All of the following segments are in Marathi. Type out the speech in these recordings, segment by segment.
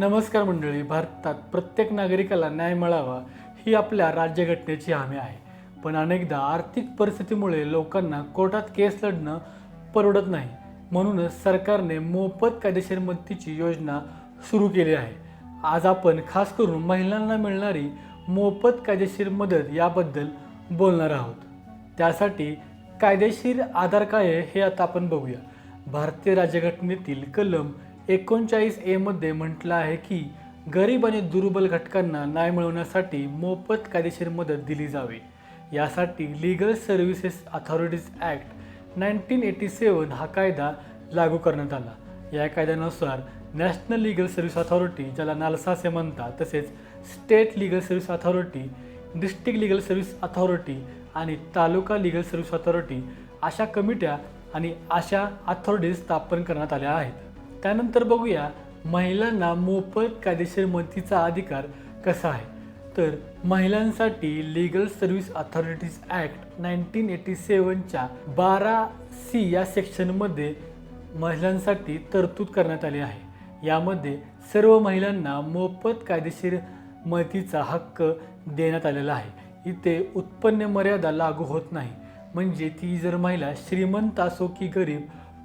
नमस्कार मंडळी भारतात प्रत्येक नागरिकाला न्याय मिळावा ही आपल्या राज्यघटनेची हमी आहे. पण अनेकदा आर्थिक परिस्थितीमुळे लोकांना कोर्टात केस लढणं परवडत नाही. म्हणूनच सरकारने मोफत कायदेशीर मदतीची योजना सुरू केली आहे. आज आपण खास करून महिलांना मिळणारी मोफत कायदेशीर मदत याबद्दल बोलणार आहोत. त्यासाठी कायदेशीर आधार काय आहे हे आता आपण बघूया. भारतीय राज्यघटनेतील कलम एकोणचाळीस एमध्ये म्हटलं आहे की गरीब आणि दुर्बल घटकांना न्याय मिळवण्यासाठी मोफत कायदेशीर मदत दिली जावी. यासाठी legal services authorities act nineteen eighty seven हा कायदा लागू करण्यात आला. या कायद्यानुसार नॅशनल लीगल सर्व्हिस अथॉरिटी ज्याला नालसा असे म्हणतात तसेच state legal service authority district legal service authority आणि तालुका लीगल सर्व्हिस अथॉरिटी अशा कमिट्या आणि अशा अथॉरिटीज स्थापन करण्यात आल्या आहेत. त्यानंतर बघूया महिलांना मोफत कायदेशीर मदतीचा अधिकार कसा आहे. तर महिलांसाठी legal service authorities act nineteen eighty सेवनच्या बारा सी या सेक्शनमध्ये महिलांसाठी तरतूद करण्यात आली आहे. यामध्ये सर्व महिलांना मोफत कायदेशीर मदतीचा हक्क देण्यात आलेला आहे. इथे उत्पन्न मर्यादा लागू होत नाही. म्हणजे ती जर महिला श्रीमंत असो की गरीब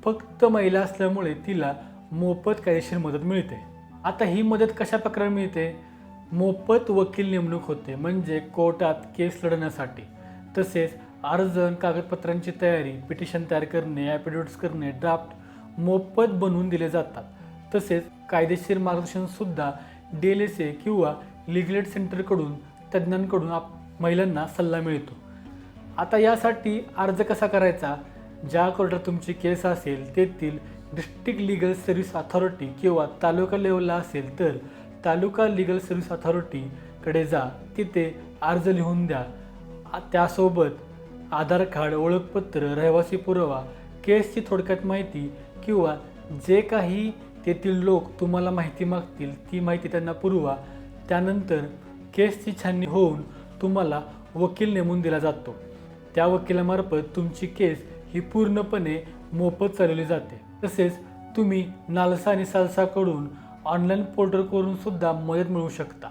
फक्त महिला असल्यामुळे तिला मोफत कायदेशीर मदत मिळते. आता ही मदत कशा प्रकारे मिळते? मोफत वकील नेमणूक होते म्हणजे कोर्टात केस लढण्यासाठी. तसेच अर्ज कागदपत्रांची तयारी पिटिशन तयार करणे ॲफिडेविट्स करणे ड्राफ्ट मोफत बनवून दिले जातात. तसेच कायदेशीर मार्गदर्शनसुद्धा डी एल एस ए किंवा लिगलेट सेंटरकडून तज्ज्ञांकडून आप महिलांना सल्ला मिळतो. आता यासाठी अर्ज कसा करायचा? ज्या कोर्टात तुमची केस असेल तेथील डिस्ट्रिक्ट लिगल सर्व्हिस अथॉरिटी किंवा तालुका लेवलला असेल तर तालुका लिगल सर्व्हिस अथॉरिटीकडे जा. तिथे अर्ज लिहून द्या. त्यासोबत आधार कार्ड ओळखपत्र रहिवासी पुरावा केसची थोडक्यात माहिती किंवा जे काही तेथील लोक तुम्हाला माहिती मागतील ती माहिती त्यांना पुरवा. त्यानंतर केसची छाननी होऊन तुम्हाला वकील नेमून दिला जातो. त्या वकिलामार्फत तुमची केस ही पूर्णपणे मोफत चालवली जाते. तसेच तुम्ही नालसा आणि सालसाकडून ऑनलाईन पोर्टलवरून सुद्धा मदत मिळवू शकता.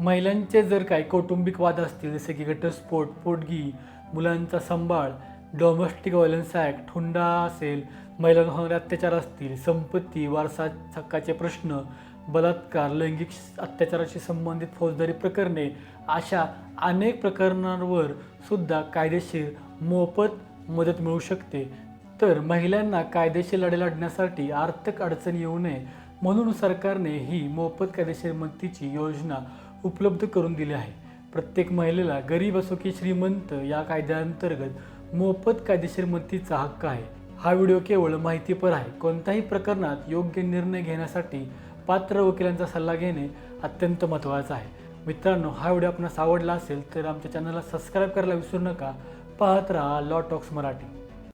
महिलांचे जर काही कौटुंबिक वाद असतील जसे की घटस्फोट पोटगी मुलांचा सांभाळ डोमेस्टिक व्हायलन्स ॲक्ट हुंडा असेल महिलांवर होणारे अत्याचार असतील संपत्ती वारसा हक्काचे प्रश्न बलात्कार लैंगिक अत्याचाराशी संबंधित फौजदारी प्रकरणे अशा अनेक प्रकरणांवर सुद्धा कायदेशीर मोफत मदत मिळू शकते. तर महिलांना कायदेशीर लढे लढण्यासाठी आर्थिक अडचण येऊ नये म्हणून सरकारने ही मोफत कायदेशीर मदतीची योजना उपलब्ध करून दिली आहे. प्रत्येक महिलेला गरीब असो की श्रीमंत या कायद्याअंतर्गत मोफत कायदेशीर मदतीचा हक्क आहे. हा व्हिडिओ केवळ माहितीपर आहे. कोणत्याही प्रकरणात योग्य निर्णय घेण्यासाठी पात्र वकिलांचा सल्ला घेणे अत्यंत महत्त्वाचं आहे. मित्रांनो हा व्हिडिओ आपणास आवडला असेल तर आमच्या चॅनलला सबस्क्राईब करायला विसरू नका. पाहत राहा लॉ टॉक्स मराठी.